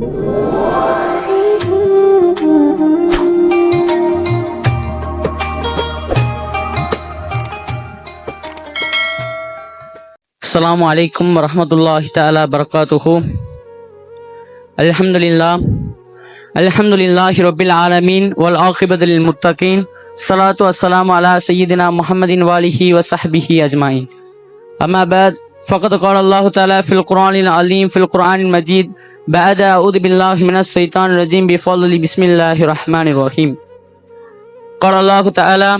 السلام عليكم ورحمة الله تعالى وبركاته. الحمد لله. الحمد لله رب العالمين والعاقبة للمتقين. الصلاة والسلام على سيدنا محمد وآله وصحبه أجمعين. أما بعد فقد قال الله تعالى في القرآن العظيم في القرآن المجيد بعد أعوذ بالله من الشيطان الرجيم بفضل بسم الله الرحمن الرحيم قال الله تعالى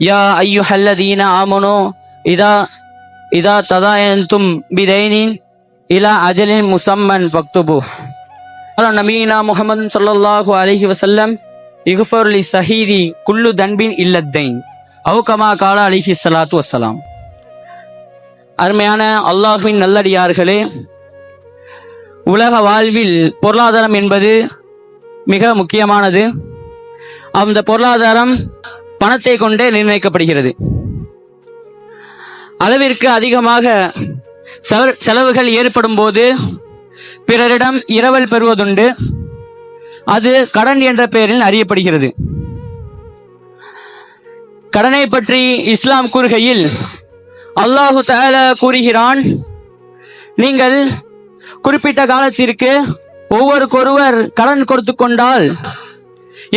يا أيها الذين آمنوا إذا إذا تداينتم بدين إلى أجل مسمى فاكتبوه قال نبينا محمد صلى الله عليه وسلم يغفر للشهيد كل ذنب إلا الدين أو كما قال عليه الصلاة والسلام அருமையான அல்லாஹ்வின் நல்லடியார்களே உலக வாழ்வில் பொருளாதாரம் என்பது மிக முக்கியமானது. அந்த பொருளாதாரம் பணத்தை கொண்டே நிர்ணயிக்கப்படுகிறது. அளவிற்கு அதிகமாக செலவுகள் ஏற்படும் போது பிறரிடம் இரவல் பெறுவதுண்டு. அது கடன் என்ற பெயரில் அறியப்படுகிறது. கடனை பற்றி இஸ்லாம் கூறுகையில் அல்லாஹு தஆலா கூறுகிறான் நீங்கள் குறிப்பிட்ட காலத்திற்கு ஒவ்வொருக்கொருவர் கடன் கொடுத்து கொண்டால்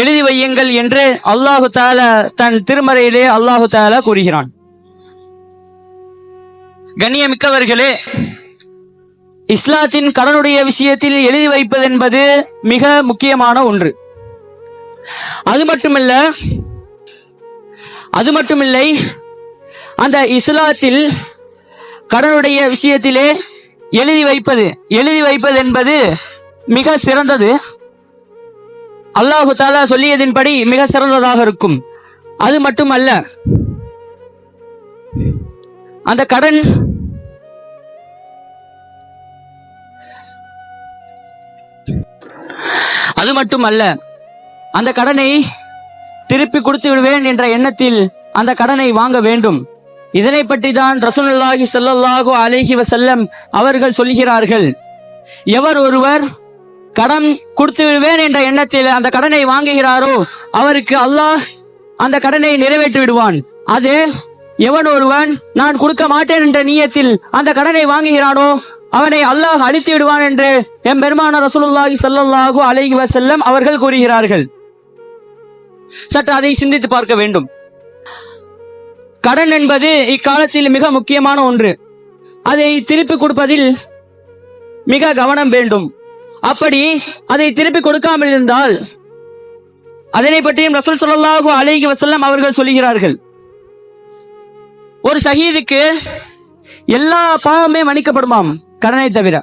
எழுதி வையுங்கள் என்று அல்லாஹு தால தன் திருமறையிலே அல்லாஹு தால கூறுகிறான். கண்ணியமிக்கவர்களே இஸ்லாத்தின் கடனுடைய விஷயத்தில் எழுதி வைப்பது என்பது மிக முக்கியமான ஒன்று. அது மட்டுமல்ல அது மட்டுமில்லை அந்த இஸ்லாத்தில் கடனுடைய விஷயத்திலே எழுதி வைப்பது எழுதி வைப்பது என்பது மிக சிறந்தது. அல்லாஹு தாலா சொல்லியதின்படி மிக சிறந்ததாக இருக்கும். அது மட்டுமல்ல அந்த கடன் அது மட்டுமல்ல அந்த கடனை திருப்பி கொடுத்து விடுவேன் என்ற எண்ணத்தில் அந்த கடனை வாங்க வேண்டும். இதனை பற்றி தான் ரசூலுல்லாஹி ஸல்லல்லாஹு அலைஹி வசல்லம் அவர்கள் சொல்கிறார்கள். எவர் ஒருவர் கடன் கொடுத்து விடுவேன் என்ற எண்ணத்தில் அந்த கடனை வாங்குகிறாரோ அவருக்கு அல்லாஹ் அந்த கடனை நிறைவேற்றி விடுவான். அது எவன் ஒருவன் நான் கொடுக்க மாட்டேன் என்ற நியத்தில் அந்த கடனை வாங்குகிறானோ அவனை அல்லாஹ் அழித்து விடுவான் என்று எம் பெருமான ரசூலுல்லாஹி ஸல்லல்லாஹு அலைஹி வசல்லம் அவர்கள் கூறுகிறார்கள். சற்று அதை சிந்தித்து பார்க்க வேண்டும். கடன் என்பது இக்காலத்தில் மிக முக்கியமான ஒன்று. அதை திருப்பி கொடுப்பதில் மிக கவனம் வேண்டும். அப்படி அதை திருப்பி கொடுக்காமல் இருந்தால் அதனை பற்றியும் ரசூல் ஸல்லல்லாஹு அழகி வசல்லம் அவர்கள் சொல்கிறார்கள் ஒரு ஷஹீதுக்கு எல்லா பாவமே மன்னிக்கப்படுமாம் கடனை தவிர.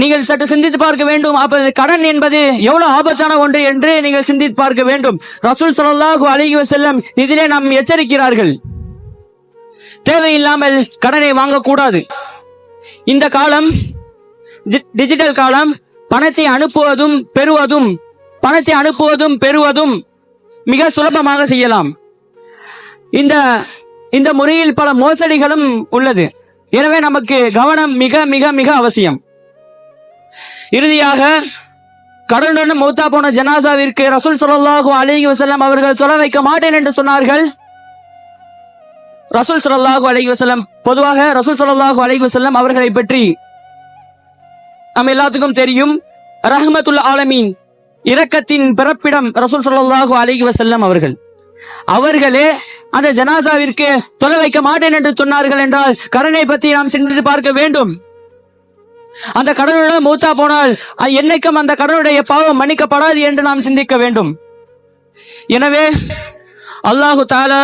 நீங்கள் சற்று சிந்தித்து பார்க்க வேண்டும். அப்ப கடன் என்பது எவ்வளவு ஆபத்தான ஒன்று என்று நீங்கள் சிந்தித்து பார்க்க வேண்டும். ரசூல் ஸல்லல்லாஹு அழகி செல்லம் இதிலே நாம் எச்சரிக்கிறார்கள். தேவையில்லாமல் கடனை வாங்கக்கூடாது. இந்த காலம் டிஜிட்டல் காலம் பணத்தை அனுப்புவதும் பெறுவதும் பணத்தை அனுப்புவதும் பெறுவதும் மிக சுலபமாக செய்யலாம். இந்த இந்த முறையில் பல மோசடிகளும் உள்ளது. எனவே நமக்கு கவனம் மிக மிக மிக அவசியம். இறுதியாக கடனுடன் மூத்தா போன ஜனாசாவிற்கு ரசூல் ஸல்லல்லாஹு அலிஹி வஸல்லம் அவர்கள் தொலை வைக்க மாட்டேன் என்று சொன்னார்கள். ரசூல் ஸல்லல்லாஹு அலிஹி வஸல்லம் பொதுவாக ரசூல் ஸல்லல்லாஹு அலிஹி வஸல்லம் அவர்களை பற்றி நம் எல்லாத்துக்கும் தெரியும். ரஹமத்துல் ஆலமீன் இரக்கத்தின் பிறப்பிடம் ரசூல் ஸல்லல்லாஹு அலிஹி வசல்லம் அவர்கள். அவர்களே அந்த ஜனாசாவிற்கு தொலை வைக்க மாட்டேன் என்று சொன்னார்கள் என்றால் கடனை பற்றி நாம் சிந்தித்து பார்க்க வேண்டும். அந்த கடனுடன் மூத்தா போனால் என்னைக்கும் அந்த கடனுடைய பாவம் மன்னிக்கப்படாது என்று நாம் சிந்திக்க வேண்டும். எனவே அல்லாஹு தாலா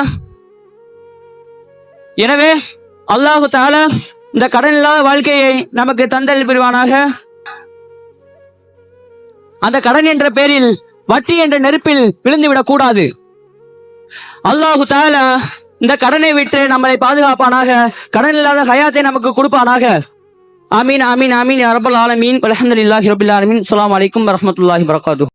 எனவே அல்லாஹு தாலா இந்த கடன் இல்லாத வாழ்க்கையை நமக்கு தந்தல் புரிவானாக. அந்த கடன் என்ற பெயரில் வட்டி என்ற நெருப்பில் விழுந்து விடக்கூடாது. அல்லாஹு தாலா இந்த கடனை விட்டு நம்மளை பாதுகாப்பானாக கடன் இல்லாத ஹயாத்தை நமக்கு கொடுப்பானாக. ஆமீன் ஆமீன் ஆமீன் அரபுல் ரப்பல் ஆலமீன் அல்ஹம்துலில்லாஹி ரப்பில் ஆலமீன் அலாம் வலைக்கம் வரஹ்மத்துல்லாஹி வரகாத்து